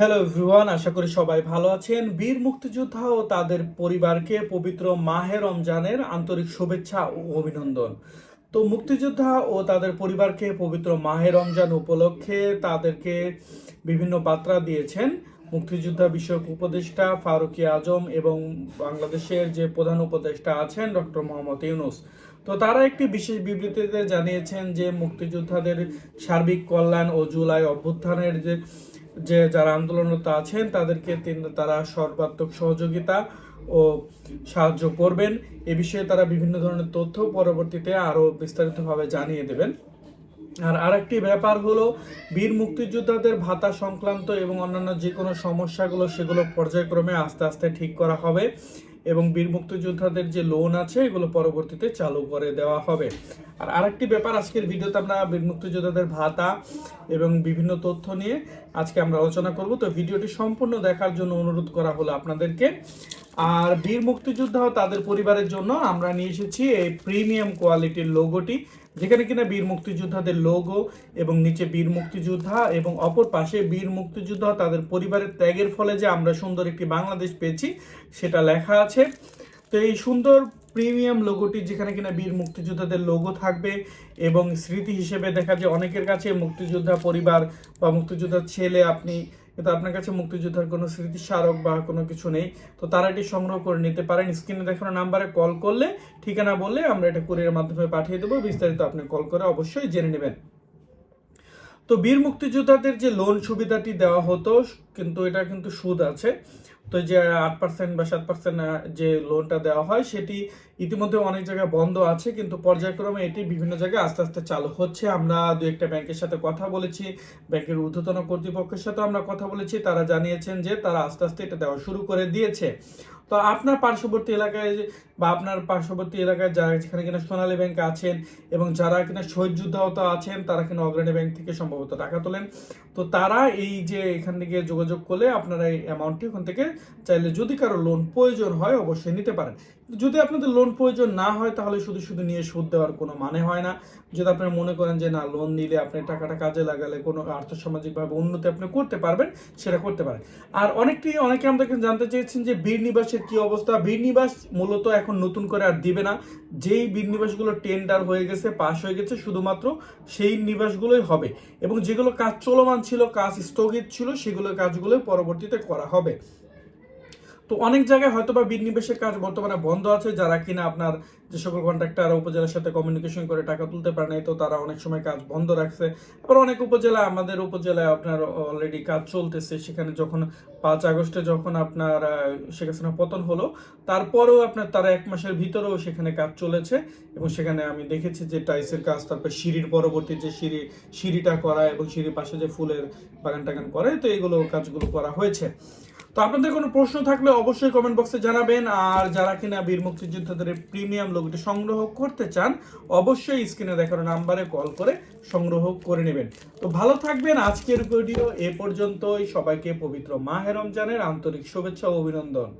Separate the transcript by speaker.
Speaker 1: Hello everyone আশা করি সবাই ভালো আছেন। বীর মুক্তিযোদ্ধা ও তাদের পরিবারকে পবিত্র মাহে রমজানের আন্তরিক শুভেচ্ছা ও অভিনন্দন। তো মুক্তিযোদ্ধা ও তাদের পরিবারকে পবিত্র মাহে রমজান উপলক্ষে তাদেরকে বিভিন্ন বার্তা দিয়েছেন মুক্তিযোদ্ধা বিষয়ক উপদেষ্টা ফারুকি আজম এবং বাংলাদেশের যে প্রধান উপদেষ্টা আছেন ডক্টর মোহাম্মদ ইউনুস। তো তারা একটি বিশেষ বিবৃতিতে জানিয়েছেন যে মুক্তিযোদ্ধাদের সার্বিক কল্যাণ ও জুলাই অভ্যুত্থানের যে যে যারা আন্দোলনরত আছেন, তাদেরকে তিন- তারা সর্বাত্মক সহযোগিতা ও সাহায্য করবেন। এ বিষয়ে তারা বিভিন্ন ধরনের তথ্য পরবর্তীতে আরও বিস্তারিতভাবে জানিয়ে দেবেন। আর আরেকটি ব্যাপার হলো, বীর মুক্তিযোদ্ধাদের ভাতা সংক্রান্ত এবং অন্যান্য যে কোনো সমস্যাগুলো সেগুলো পর্যায়ক্রমে আস্তে আস্তে ঠিক করা হবে। এবং বীর মুক্তিযোদ্ধাদের যে লোন আছে, এগুলো পরবর্তীতে চালু করে দেওয়া হবে। আর আরেকটি ব্যাপার, আজকের ভিডিওতে আমরা বীর মুক্তিযোদ্ধাদের ভাতা এবং বিভিন্ন তথ্য নিয়ে আজকে আমরা আলোচনা করব। তো ভিডিওটি সম্পূর্ণ দেখার জন্য অনুরোধ করা হলো আপনাদেরকে। আর বীর মুক্তিযোদ্ধা ও তাদের পরিবারের জন্য আমরা নিয়ে এসেছি এই প্রিমিয়াম কোয়ালিটির লোগোটি, যেখানে কিনা বীর মুক্তিযোদ্ধাদের লোগো এবং নিচে বীর মুক্তিযোদ্ধা এবং অপর পাশে বীর মুক্তিযোদ্ধা তাদের পরিবারের ত্যাগের ফলে যে আমরা সুন্দর একটি বাংলাদেশ পেয়েছি, সেটা লেখা আছে। তো এই সুন্দর প্রিমিয়াম লোগোটি, যেখানে কিনা বীর মুক্তিযোদ্ধাদের লোগো থাকবে এবং স্মৃতি হিসেবে দেখা যায় অনেকের কাছে মুক্তিযোদ্ধা পরিবার বা মুক্তিযোদ্ধার ছেলে আপনি কিন্তু আপনার কাছে মুক্তিযোদ্ধার কোনো স্মৃতি স্মারক বা কোনো কিছু নেই। তো তারা এটি সংগ্রহ করে নিতে পারেন। স্ক্রিনে দেখানো নাম্বারে কল করলে, ঠিকানা বললে আমরা এটা কুরিয়ার মাধ্যমে পাঠিয়ে দেবো। বিস্তারিত আপনি কল করে অবশ্যই জেনে নেবেন। তো বীর মুক্তিযোদ্ধাদের যে লোন সুবিধাটি দেওয়া হতো, কিন্তু এটা কিন্তু সুদ আছে। তো যে আট পার্সেন্ট বা সাত পার্সেন্ট যে লোনটা দেওয়া হয়, সেটি ইতিমধ্যে অনেক জায়গায় বন্ধ আছে, কিন্তু পর্যায়ক্রমে এটি বিভিন্ন জায়গায় আস্তে আস্তে চালু হচ্ছে। আমরা দু একটা ব্যাংকের সাথে কথা বলেছি, ব্যাংকের ঊর্ধ্বতন কর্তৃপক্ষের সাথে আমরা কথা বলেছি। তারা জানিয়েছেন যে তারা আস্তে আস্তে এটা দেওয়া শুরু করে দিয়েছে। তো আপনার পার্শ্ববর্তী এলাকায় বা আপনার পার্শ্ববর্তী এলাকায় যারা যেখানে কিনা সোনালী ব্যাংক আছেন এবং যারা কিনা শহীদ যোদ্ধাহত আছেন, তারা কিনা অগ্রণী ব্যাংক থেকে সম্ভবত টাকা তোলেন। তো তারা এই যে এখান থেকে যোগাযোগ করলে আপনারা এই অ্যামাউন্টটি ওখান থেকে চাইলে যদি কারও লোন প্রয়োজন হয়, অবশ্যই নিতে পারেন। যদি আপনাদের লোন প্রয়োজন না হয়, তাহলে শুধু শুধু নিয়ে সুদ দেওয়ার কোনো মানে হয় না। যদি আপনারা মনে করেন যে, না লোন নিলে আপনি টাকাটা কাজে লাগালে কোনো আর্থসামাজিকভাবে উন্নতি আপনি করতে পারবেন, সেটা করতে পারেন। আর অনেকটি, অনেকে আমাদেরকে জানতে চেয়েছেন যে, বীর নিবাসের কী অবস্থা? বীর নিবাস মূলত এখন নতুন করে আর দিবে না। যেই বীর নিবাসগুলো টেন্ডার হয়ে গেছে পাস হয়ে গেছে, শুধুমাত্র সেই নিবাসগুলোই হবে। এবং যেগুলো কাজ চলমান ছিল, কাজ স্থগিত ছিল, সেগুলো কাজগুলো পরবর্তীতে করা হবে। তো অনেক জায়গায় হয়তো বা বিনিবেশের কাজ বর্তমানে বন্ধ আছে, যারা কিনা আপনার যে সকল কন্ট্রাক্টর উপজেলার সাথে কমিউনিকেশন করে টাকা তুলতে পারে নাই, তো তারা অনেক সময় কাজ বন্ধ রাখছে। আবার অনেক উপজেলা, আমাদের উপজেলায় আপনার অলরেডি কাজ চলতেছে। সেখানে যখন পাঁচ আগস্টে যখন আপনার শেখ হাসিনা পতন হলো, তারপরেও আপনার তারা এক মাসের ভিতরেও সেখানে কাজ চলেছে এবং সেখানে আমি দেখেছি যে টাইসের কাজ, তারপর সিঁড়ির পরবর্তী যে সিঁড়ি, সিঁড়িটা করা এবং সিঁড়ির পাশে যে ফুলের বাগান টাগান করে, তো এগুলো কাজগুলো করা হয়েছে। তো আপনাদের কোনো প্রশ্ন থাকলে অবশ্যই কমেন্ট বক্সে জানাবেন। আর যারা কিনা বীর মুক্তিযোদ্ধাদের প্রিমিয়াম লোগোটি সংগ্রহ করতে চান, অবশ্যই স্ক্রিনে দেখানো নাম্বারে কল করে সংগ্রহ করে নেবেন। তো ভালো থাকবেন, আজকের ভিডিও এ পর্যন্তই। সবাইকে পবিত্র মাহে রমজানের আন্তরিক শুভেচ্ছা ও অভিনন্দন।